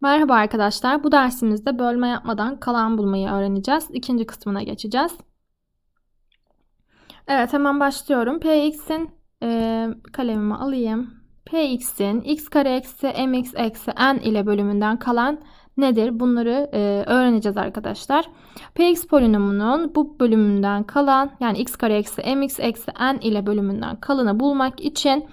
Merhaba arkadaşlar. Bu dersimizde bölme yapmadan kalan bulmayı öğreneceğiz. İkinci kısmına geçeceğiz. Evet hemen başlıyorum. Px'in e, kalemimi alayım. Px'in x kare eksi mx eksi n ile bölümünden kalan nedir? Bunları e, öğreneceğiz arkadaşlar. Px polinomunun bu bölümünden kalan yani x kare eksi mx eksi n ile bölümünden kalanı bulmak için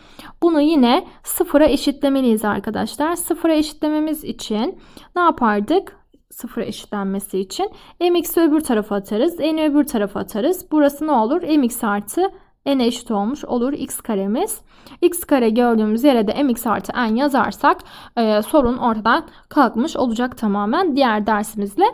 bunu yine sıfıra eşitlemeliyiz arkadaşlar. Sıfıra eşitlememiz için ne yapardık? Sıfıra eşitlenmesi için mx'i öbür tarafa atarız. n'i öbür tarafa atarız. Burası ne olur? mx artı n eşit olmuş olur x karemiz. x kare gördüğümüz yere de mx artı n yazarsak e, sorun ortadan kalkmış olacak tamamen. Diğer dersimizle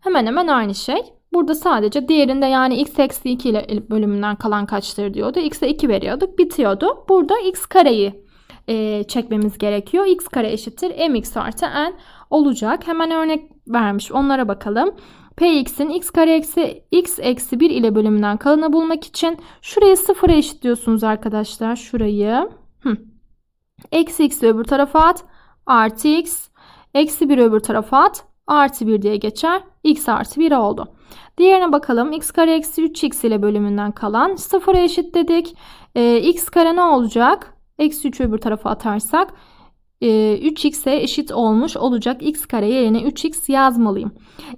hemen hemen aynı şey. Burada sadece diğerinde yani x eksi 2 ile bölümünden kalan kaçtır diyordu. x'e 2 veriyorduk bitiyordu. Burada x kareyi e, çekmemiz gerekiyor. x kare eşittir mx artı n olacak. Hemen örnek vermiş onlara bakalım. Px'in x kare eksi x eksi 1 ile bölümünden kalanı bulmak için şurayı sıfıra eşitliyorsunuz arkadaşlar. Şurayı. Hı. Eksi x'i öbür tarafa at. Artı x. Eksi 1 öbür tarafa at. Artı 1 diye geçer. x artı 1 oldu. Diğerine bakalım. x kare eksi 3x ile bölümünden kalan sıfıra eşitledik. Ee, x kare ne olacak? Eksi 3 öbür tarafa atarsak 3x'e e, eşit olmuş olacak. x kare yerine 3x yazmalıyım.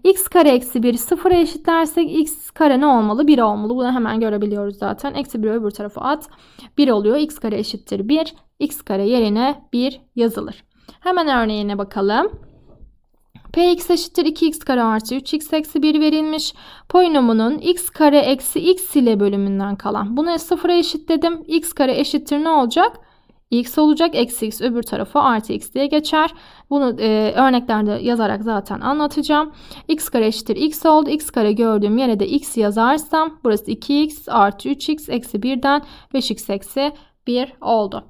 x kare eksi 1 sıfıra eşitlersek x kare ne olmalı? 1 olmalı. Bunu hemen görebiliyoruz zaten. Eksi 1'i öbür tarafa at. 1 oluyor. x kare eşittir 1. x kare yerine 1 yazılır. Hemen örneğine bakalım. Px eşittir 2x kare artı 3x eksi 1 verilmiş. Polinomunun x kare eksi x ile bölümünden kalan. Bunu sıfıra eşitledim. x kare eşittir ne olacak? X olacak. Eksi x öbür tarafa artı x diye geçer. Bunu e, örneklerde yazarak zaten anlatacağım. x kare eşittir x oldu. x kare gördüğüm yere de x yazarsam burası 2x artı 3x eksi 1'den 5x eksi 1 oldu.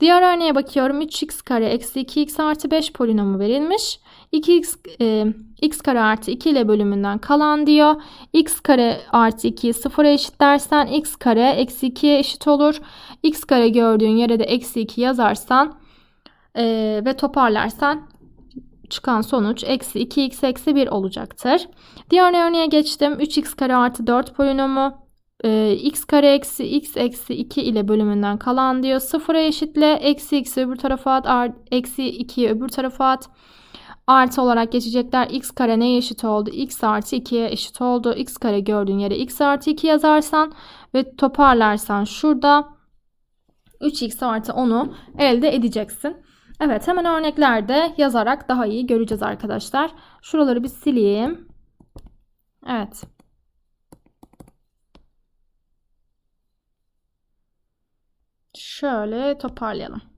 Diğer örneğe bakıyorum. 3x kare eksi 2x artı 5 polinomu verilmiş. 2x e, x kare artı 2 ile bölümünden kalan diyor. x kare artı 2'yi sıfıra eşitlersen x kare eksi 2'ye eşit olur. x kare gördüğün yere de eksi 2 yazarsan e, ve toparlarsan çıkan sonuç eksi 2x eksi 1 olacaktır. Diğer örneğe geçtim. 3x kare artı 4 polinomu e, x kare eksi x eksi 2 ile bölümünden kalan diyor. Sıfıra eşitle eksi x öbür tarafa at. Eksi 2'yi öbür tarafa at artı olarak geçecekler. x kare neye eşit oldu? x artı 2'ye eşit oldu. x kare gördüğün yere x artı 2 yazarsan ve toparlarsan şurada 3x artı 10'u elde edeceksin. Evet hemen örneklerde yazarak daha iyi göreceğiz arkadaşlar. Şuraları bir sileyim. Evet. Şöyle toparlayalım.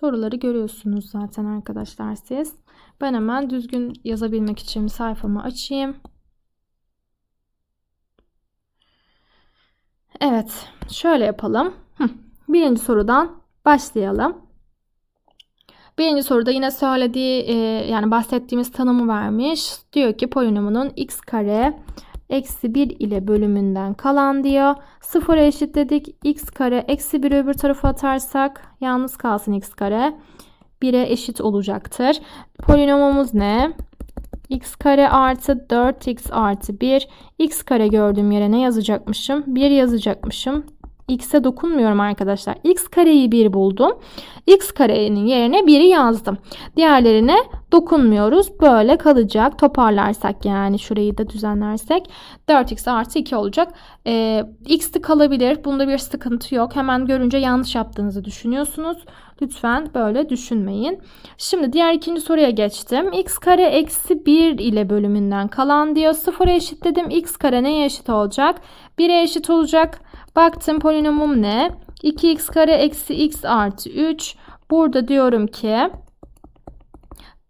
Soruları görüyorsunuz zaten arkadaşlar siz. Ben hemen düzgün yazabilmek için sayfamı açayım. Evet, şöyle yapalım. Birinci sorudan başlayalım. Birinci soruda yine söylediği e, yani bahsettiğimiz tanımı vermiş. Diyor ki polinomunun x kare eksi 1 ile bölümünden kalan diyor. 0'a eşitledik. x kare eksi 1 öbür tarafa atarsak yalnız kalsın x kare. 1'e eşit olacaktır. Polinomumuz ne? x kare artı 4x artı 1. x kare gördüğüm yere ne yazacakmışım? 1 yazacakmışım x'e dokunmuyorum arkadaşlar. x kareyi 1 buldum. x karenin yerine 1'i yazdım. Diğerlerine dokunmuyoruz. Böyle kalacak. Toparlarsak yani şurayı da düzenlersek 4x artı 2 olacak. Ee, x de kalabilir. Bunda bir sıkıntı yok. Hemen görünce yanlış yaptığınızı düşünüyorsunuz. Lütfen böyle düşünmeyin. Şimdi diğer ikinci soruya geçtim. x kare eksi 1 ile bölümünden kalan diyor. 0'a eşitledim. x kare neye eşit olacak? 1'e eşit olacak. Baktım polinomum ne? 2x kare eksi x artı 3. Burada diyorum ki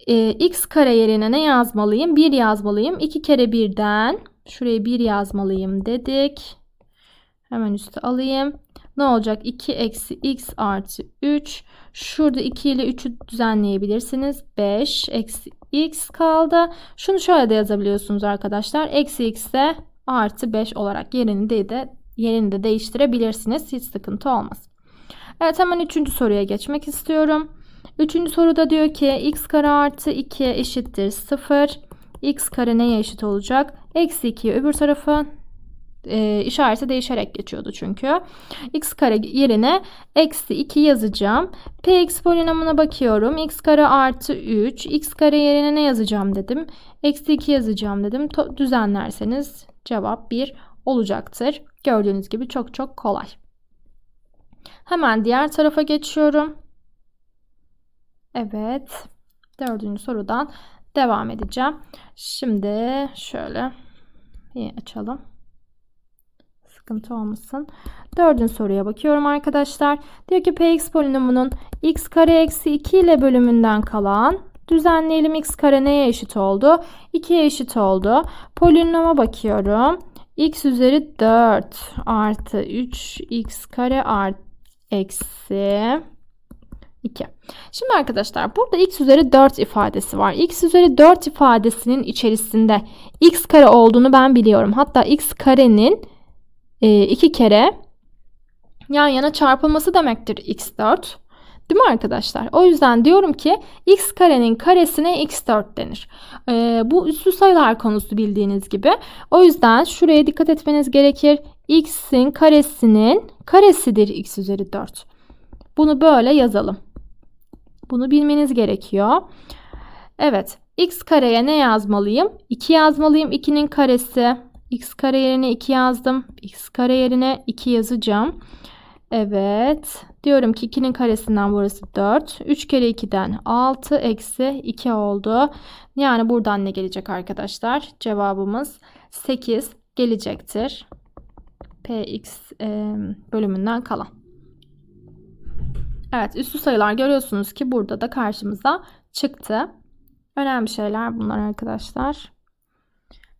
e, x kare yerine ne yazmalıyım? 1 yazmalıyım. 2 kere 1'den şuraya 1 yazmalıyım dedik. Hemen üstü alayım. Ne olacak? 2 eksi x artı 3. Şurada 2 ile 3'ü düzenleyebilirsiniz. 5 eksi x kaldı. Şunu şöyle de yazabiliyorsunuz arkadaşlar. Eksi x de artı 5 olarak yerini de, yerini de değiştirebilirsiniz. Hiç sıkıntı olmaz. Evet hemen üçüncü soruya geçmek istiyorum. Üçüncü soruda diyor ki x kare artı 2 eşittir 0. x kare neye eşit olacak? Eksi 2'yi öbür tarafı e, işareti değişerek geçiyordu çünkü. x kare yerine eksi 2 yazacağım. px polinomuna bakıyorum. x kare artı 3. x kare yerine ne yazacağım dedim. Eksi 2 yazacağım dedim. Düzenlerseniz cevap 1 olacaktır. Gördüğünüz gibi çok çok kolay. Hemen diğer tarafa geçiyorum. Evet. Dördüncü sorudan devam edeceğim. Şimdi şöyle açalım. Sıkıntı olmasın. Dördüncü soruya bakıyorum arkadaşlar. Diyor ki px polinomunun x kare eksi 2 ile bölümünden kalan düzenleyelim x kare neye eşit oldu? 2'ye eşit oldu. Polinoma bakıyorum. X üzeri 4 artı 3 x kare art eksi 2. Şimdi arkadaşlar burada x üzeri 4 ifadesi var. x üzeri 4 ifadesinin içerisinde x kare olduğunu ben biliyorum. Hatta x karenin e, iki kere yan yana çarpılması demektir x4. Değil mi arkadaşlar? O yüzden diyorum ki x karenin karesine x4 denir. Ee, bu üslü sayılar konusu bildiğiniz gibi. O yüzden şuraya dikkat etmeniz gerekir. x'in karesinin karesidir x üzeri 4. Bunu böyle yazalım. Bunu bilmeniz gerekiyor. Evet. x kareye ne yazmalıyım? 2 yazmalıyım. 2'nin karesi. x kare yerine 2 yazdım. x kare yerine 2 yazacağım. Evet. Diyorum ki 2'nin karesinden burası 4. 3 kere 2'den 6 eksi 2 oldu. Yani buradan ne gelecek arkadaşlar? Cevabımız 8 gelecektir. Px e, bölümünden kalan. Evet üstü sayılar görüyorsunuz ki burada da karşımıza çıktı. Önemli şeyler bunlar arkadaşlar.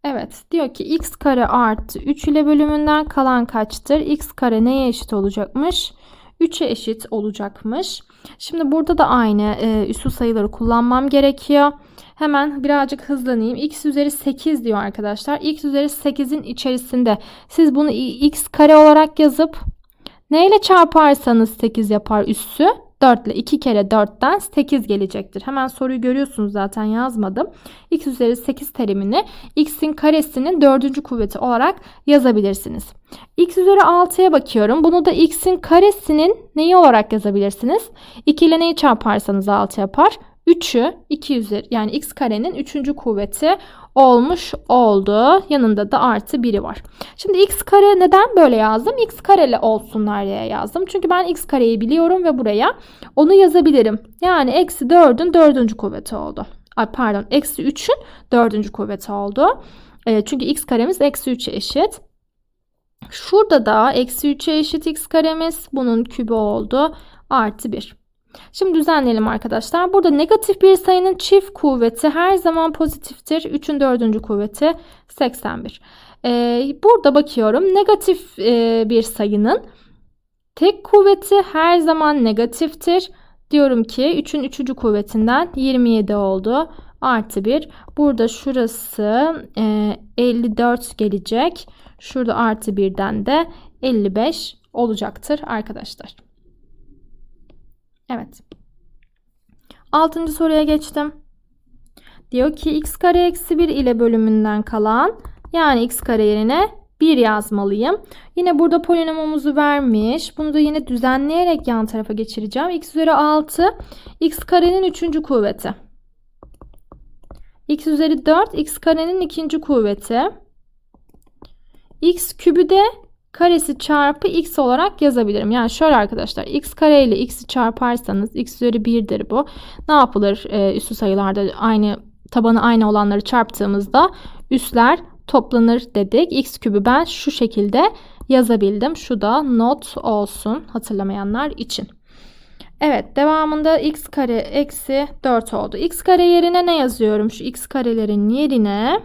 Evet diyor ki x kare artı 3 ile bölümünden kalan kaçtır? x kare neye eşit olacakmış? 3'e eşit olacakmış. Şimdi burada da aynı e, üslü sayıları kullanmam gerekiyor. Hemen birazcık hızlanayım. x üzeri 8 diyor arkadaşlar. x üzeri 8'in içerisinde siz bunu x kare olarak yazıp neyle çarparsanız 8 yapar üssü? 4 ile 2 kere 4'ten 8 gelecektir. Hemen soruyu görüyorsunuz zaten yazmadım. x üzeri 8 terimini x'in karesinin 4. kuvveti olarak yazabilirsiniz. x üzeri 6'ya bakıyorum. Bunu da x'in karesinin neyi olarak yazabilirsiniz? 2 ile neyi çarparsanız 6 yapar? 3'ü 2 üzeri yani x karenin 3. kuvveti olmuş oldu. Yanında da artı 1'i var. Şimdi x kare neden böyle yazdım? x kareli olsunlar diye yazdım. Çünkü ben x kareyi biliyorum ve buraya onu yazabilirim. Yani eksi 4'ün 4. kuvveti oldu. Ay pardon eksi 3'ün 4. kuvveti oldu. E, çünkü x karemiz eksi 3'e eşit. Şurada da eksi 3'e eşit x karemiz bunun kübü oldu. Artı 1. Şimdi düzenleyelim arkadaşlar. Burada negatif bir sayının çift kuvveti her zaman pozitiftir. 3'ün dördüncü kuvveti 81. Ee, burada bakıyorum negatif e, bir sayının tek kuvveti her zaman negatiftir. Diyorum ki 3'ün 3. kuvvetinden 27 oldu. Artı 1. Burada şurası e, 54 gelecek. Şurada artı 1'den de 55 olacaktır arkadaşlar. Evet. Altıncı soruya geçtim. Diyor ki x kare eksi 1 ile bölümünden kalan yani x kare yerine 1 yazmalıyım. Yine burada polinomumuzu vermiş. Bunu da yine düzenleyerek yan tarafa geçireceğim. x üzeri 6 x karenin 3. kuvveti. x üzeri 4 x karenin 2. kuvveti. x kübü de karesi çarpı x olarak yazabilirim. Yani şöyle arkadaşlar x kare ile x'i çarparsanız x üzeri 1'dir bu. Ne yapılır ee, üslü sayılarda aynı tabanı aynı olanları çarptığımızda üsler toplanır dedik. x kübü ben şu şekilde yazabildim. Şu da not olsun hatırlamayanlar için. Evet devamında x kare eksi 4 oldu. x kare yerine ne yazıyorum? Şu x karelerin yerine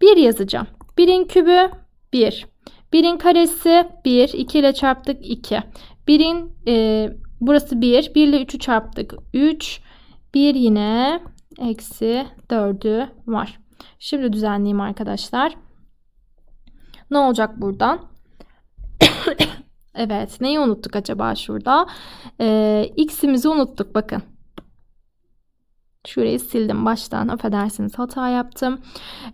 1 yazacağım. 1'in kübü 1. 1'in karesi 1. 2 ile çarptık 2. 1'in e, burası 1. 1 ile 3'ü çarptık 3. 1 yine eksi 4'ü var. Şimdi düzenleyeyim arkadaşlar. Ne olacak buradan? evet neyi unuttuk acaba şurada? Ee, x'imizi unuttuk bakın. Şurayı sildim baştan. Affedersiniz hata yaptım.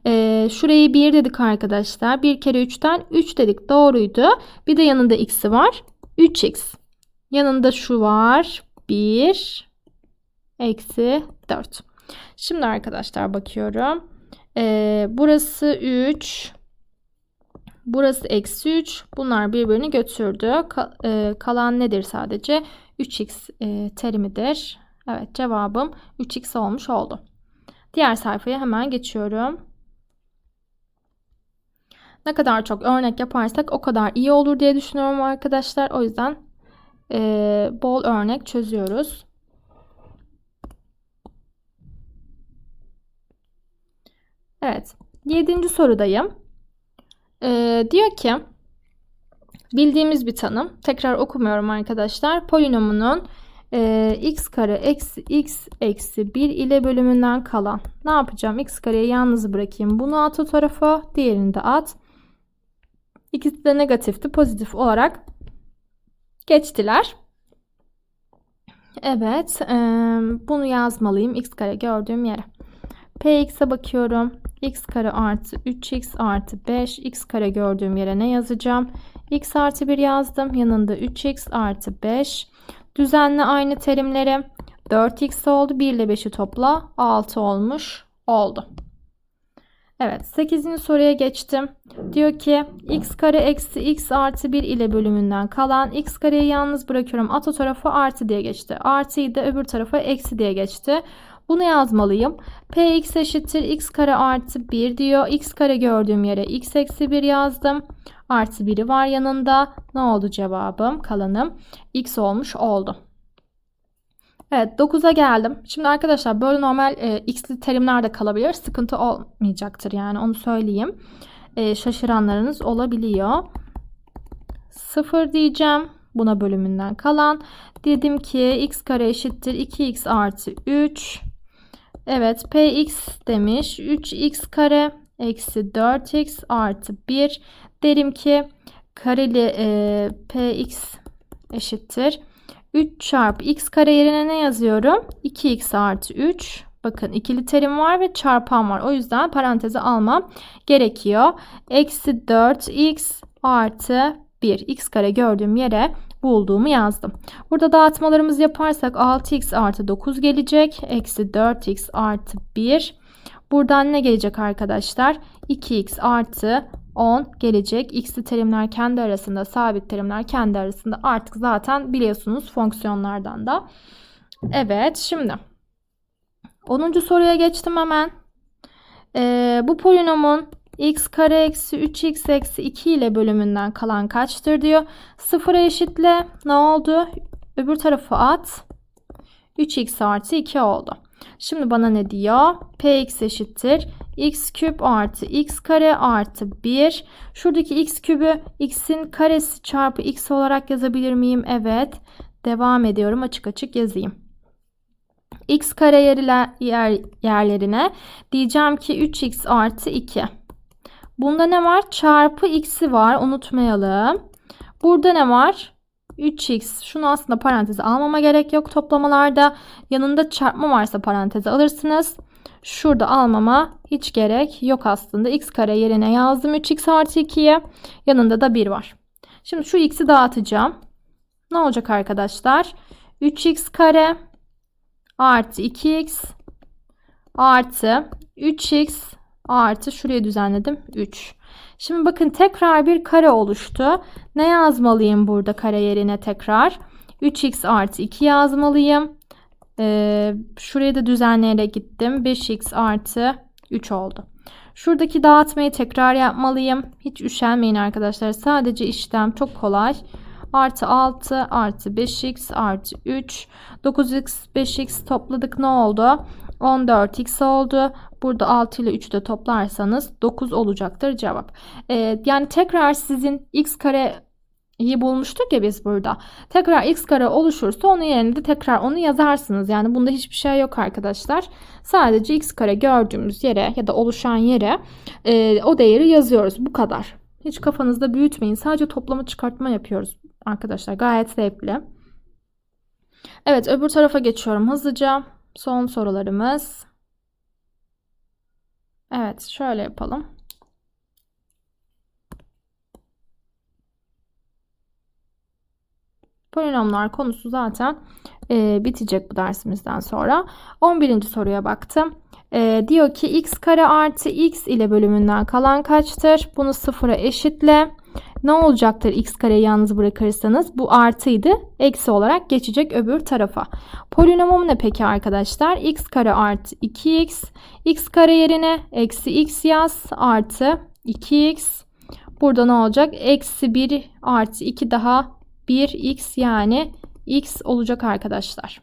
Ee, şurayı 1 dedik arkadaşlar. 1 kere 3'ten 3 dedik. Doğruydu. Bir de yanında x'i var. 3x. Yanında şu var. 1 eksi 4. Şimdi arkadaşlar bakıyorum. Ee, burası 3. Burası eksi 3. Bunlar birbirini götürdü. Ka- e, kalan nedir sadece? 3x e, terimidir. Evet cevabım 3x olmuş oldu. Diğer sayfaya hemen geçiyorum. Ne kadar çok örnek yaparsak o kadar iyi olur diye düşünüyorum arkadaşlar. O yüzden e, bol örnek çözüyoruz. Evet. Yedinci sorudayım. Ee, diyor ki bildiğimiz bir tanım. Tekrar okumuyorum arkadaşlar. Polinomunun e, x kare eksi x eksi 1 ile bölümünden kalan. Ne yapacağım? x kareyi yalnız bırakayım. Bunu at o tarafa. Diğerini de at. İkisi de negatifti. Pozitif olarak geçtiler. Evet. E, bunu yazmalıyım. x kare gördüğüm yere. Px'e bakıyorum. x kare artı 3x artı 5. x kare gördüğüm yere ne yazacağım? x artı 1 yazdım. Yanında 3x artı 5. Düzenle aynı terimleri. 4x oldu. 1 ile 5'i topla. 6 olmuş oldu. Evet 8. soruya geçtim. Diyor ki x kare eksi x artı 1 ile bölümünden kalan x kareyi yalnız bırakıyorum. At o tarafa artı diye geçti. Artıyı da öbür tarafa eksi diye geçti. Bunu yazmalıyım. Px eşittir x kare artı 1 diyor. x kare gördüğüm yere x eksi 1 yazdım. Artı 1'i var yanında. Ne oldu cevabım? Kalanım x olmuş oldu. Evet 9'a geldim. Şimdi arkadaşlar böyle normal e, x'li terimler de kalabilir. Sıkıntı olmayacaktır yani onu söyleyeyim. E, şaşıranlarınız olabiliyor. 0 diyeceğim. Buna bölümünden kalan. Dedim ki x kare eşittir 2x artı 3. Evet px demiş. 3x kare eksi 4x artı 1. Derim ki kareli e, px eşittir. 3 çarpı x kare yerine ne yazıyorum? 2x artı 3. Bakın ikili terim var ve çarpan var. O yüzden paranteze almam gerekiyor. Eksi 4x artı 1. x kare gördüğüm yere bulduğumu yazdım. Burada dağıtmalarımız yaparsak 6x artı 9 gelecek. Eksi 4x artı 1. Buradan ne gelecek arkadaşlar? 2x artı 10 gelecek. X'li terimler kendi arasında, sabit terimler kendi arasında artık zaten biliyorsunuz fonksiyonlardan da. Evet şimdi 10. soruya geçtim hemen. Ee, bu polinomun x kare eksi 3x eksi 2 ile bölümünden kalan kaçtır diyor. Sıfıra eşitle ne oldu? Öbür tarafı at. 3x artı 2 oldu. Şimdi bana ne diyor? px eşittir. x küp artı x kare artı 1. Şuradaki x kübü x'in karesi çarpı x olarak yazabilir miyim? Evet. Devam ediyorum. Açık açık yazayım. x kare yer, yerlerine diyeceğim ki 3x artı 2. Bunda ne var? Çarpı x'i var. Unutmayalım. Burada ne var? 3x. Şunu aslında paranteze almama gerek yok toplamalarda. Yanında çarpma varsa paranteze alırsınız. Şurada almama hiç gerek yok aslında. x kare yerine yazdım 3x artı 2'ye. Yanında da 1 var. Şimdi şu x'i dağıtacağım. Ne olacak arkadaşlar? 3x kare artı 2x artı 3x artı şuraya düzenledim 3. Şimdi bakın tekrar bir kare oluştu. Ne yazmalıyım burada kare yerine tekrar? 3x artı 2 yazmalıyım. Ee, şuraya da düzenleyerek gittim. 5x artı 3 oldu. Şuradaki dağıtmayı tekrar yapmalıyım. Hiç üşenmeyin arkadaşlar. Sadece işlem çok kolay. Artı 6 artı 5x artı 3. 9x 5x topladık ne oldu? 14x oldu. Burada 6 ile 3'ü de toplarsanız 9 olacaktır cevap. Ee, yani tekrar sizin x kare iyi bulmuştuk ya biz burada. Tekrar x kare oluşursa onun yerine de tekrar onu yazarsınız. Yani bunda hiçbir şey yok arkadaşlar. Sadece x kare gördüğümüz yere ya da oluşan yere e, o değeri yazıyoruz. Bu kadar. Hiç kafanızda büyütmeyin. Sadece toplama çıkartma yapıyoruz arkadaşlar. Gayet zevkli. Evet öbür tarafa geçiyorum hızlıca. Son sorularımız. Evet, şöyle yapalım. Polinomlar konusu zaten e, bitecek bu dersimizden sonra. 11. soruya baktım. E, diyor ki x kare artı x ile bölümünden kalan kaçtır? Bunu sıfıra eşitle. Ne olacaktır x kareyi yalnız bırakırsanız? Bu artıydı. Eksi olarak geçecek öbür tarafa. Polinomum ne peki arkadaşlar? x kare artı 2x. x kare yerine eksi x yaz artı 2x. Burada ne olacak? Eksi 1 artı 2 daha 1x yani x olacak arkadaşlar.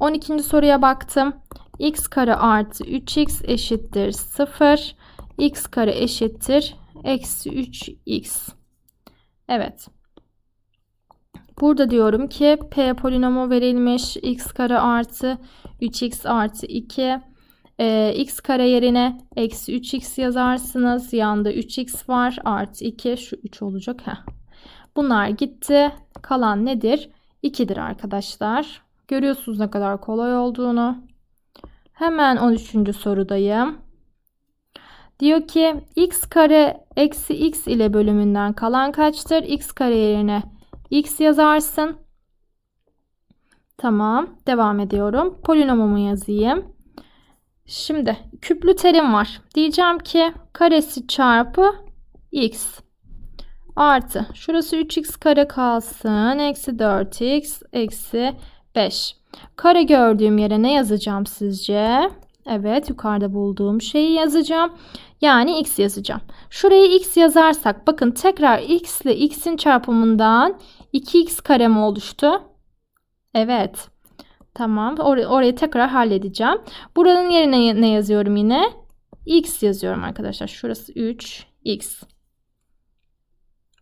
12. soruya baktım. x kare artı 3x eşittir 0. x kare eşittir eksi 3x. Evet. Burada diyorum ki p polinomu verilmiş. x kare artı 3x artı 2. Ee, x kare yerine eksi 3x yazarsınız. Yanında 3x var. Artı 2. Şu 3 olacak. Heh. Bunlar gitti. Kalan nedir? 2'dir arkadaşlar. Görüyorsunuz ne kadar kolay olduğunu. Hemen 13. sorudayım. Diyor ki x kare eksi x ile bölümünden kalan kaçtır? x kare yerine x yazarsın. Tamam. Devam ediyorum. Polinomumu yazayım. Şimdi küplü terim var. Diyeceğim ki karesi çarpı x artı şurası 3x kare kalsın. Eksi 4x eksi 5. Kare gördüğüm yere ne yazacağım sizce? Evet yukarıda bulduğum şeyi yazacağım. Yani x yazacağım. Şuraya x yazarsak bakın tekrar x ile x'in çarpımından 2x kare mi oluştu? Evet. Tamam. Or orayı tekrar halledeceğim. Buranın yerine ne yazıyorum yine? x yazıyorum arkadaşlar. Şurası 3x.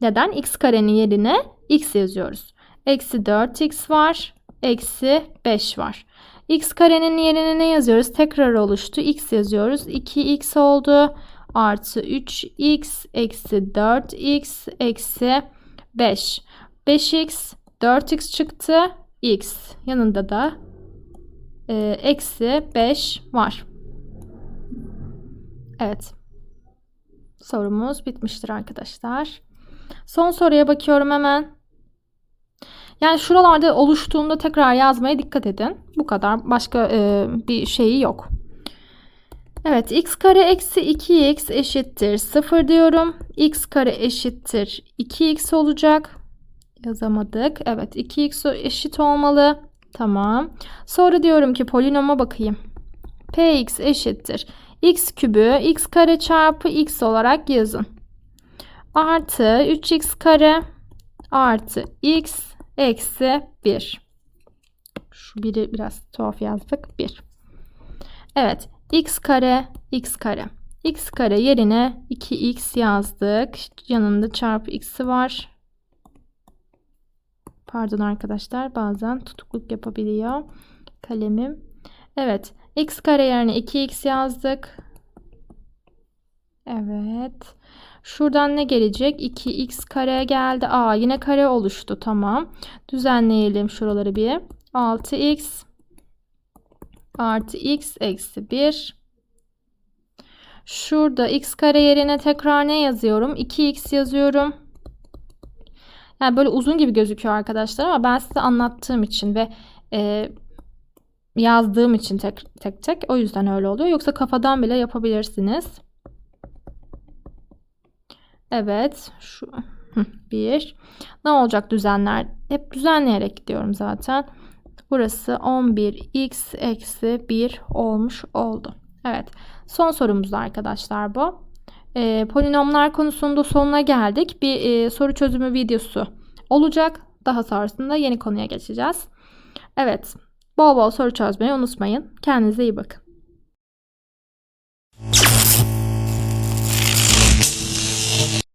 Neden? x karenin yerine x yazıyoruz. Eksi 4x var. Eksi 5 var. X karenin yerine ne yazıyoruz? Tekrar oluştu. x yazıyoruz. 2x oldu. Artı 3x eksi 4x eksi 5. 5x 4x çıktı. x yanında da e, eksi 5 var. Evet. Sorumuz bitmiştir arkadaşlar. Son soruya bakıyorum hemen. Yani şuralarda oluştuğunda tekrar yazmaya dikkat edin. Bu kadar. Başka e, bir şeyi yok. Evet x kare eksi 2x eşittir 0 diyorum. x kare eşittir 2x olacak. Yazamadık. Evet 2x eşit olmalı. Tamam. Sonra diyorum ki polinoma bakayım. px eşittir. x kübü x kare çarpı x olarak yazın. Artı 3x kare artı x eksi 1. Şu biri biraz tuhaf yazdık. 1. Evet. x kare x kare. x kare yerine 2x yazdık. Yanında çarpı x'i var. Pardon arkadaşlar bazen tutukluk yapabiliyor kalemim. Evet. x kare yerine 2x yazdık. Evet. Şuradan ne gelecek? 2x kare geldi. Aa yine kare oluştu. Tamam. Düzenleyelim şuraları bir. 6x artı x eksi 1. Şurada x kare yerine tekrar ne yazıyorum? 2x yazıyorum. Yani böyle uzun gibi gözüküyor arkadaşlar ama ben size anlattığım için ve e, yazdığım için tek tek tek o yüzden öyle oluyor. Yoksa kafadan bile yapabilirsiniz. Evet. Şu bir. Ne olacak düzenler? Hep düzenleyerek gidiyorum zaten. Burası 11x eksi 1 olmuş oldu. Evet. Son sorumuz arkadaşlar bu. E, polinomlar konusunda sonuna geldik. Bir e, soru çözümü videosu olacak. Daha sonrasında yeni konuya geçeceğiz. Evet. Bol bol soru çözmeyi unutmayın. Kendinize iyi bakın.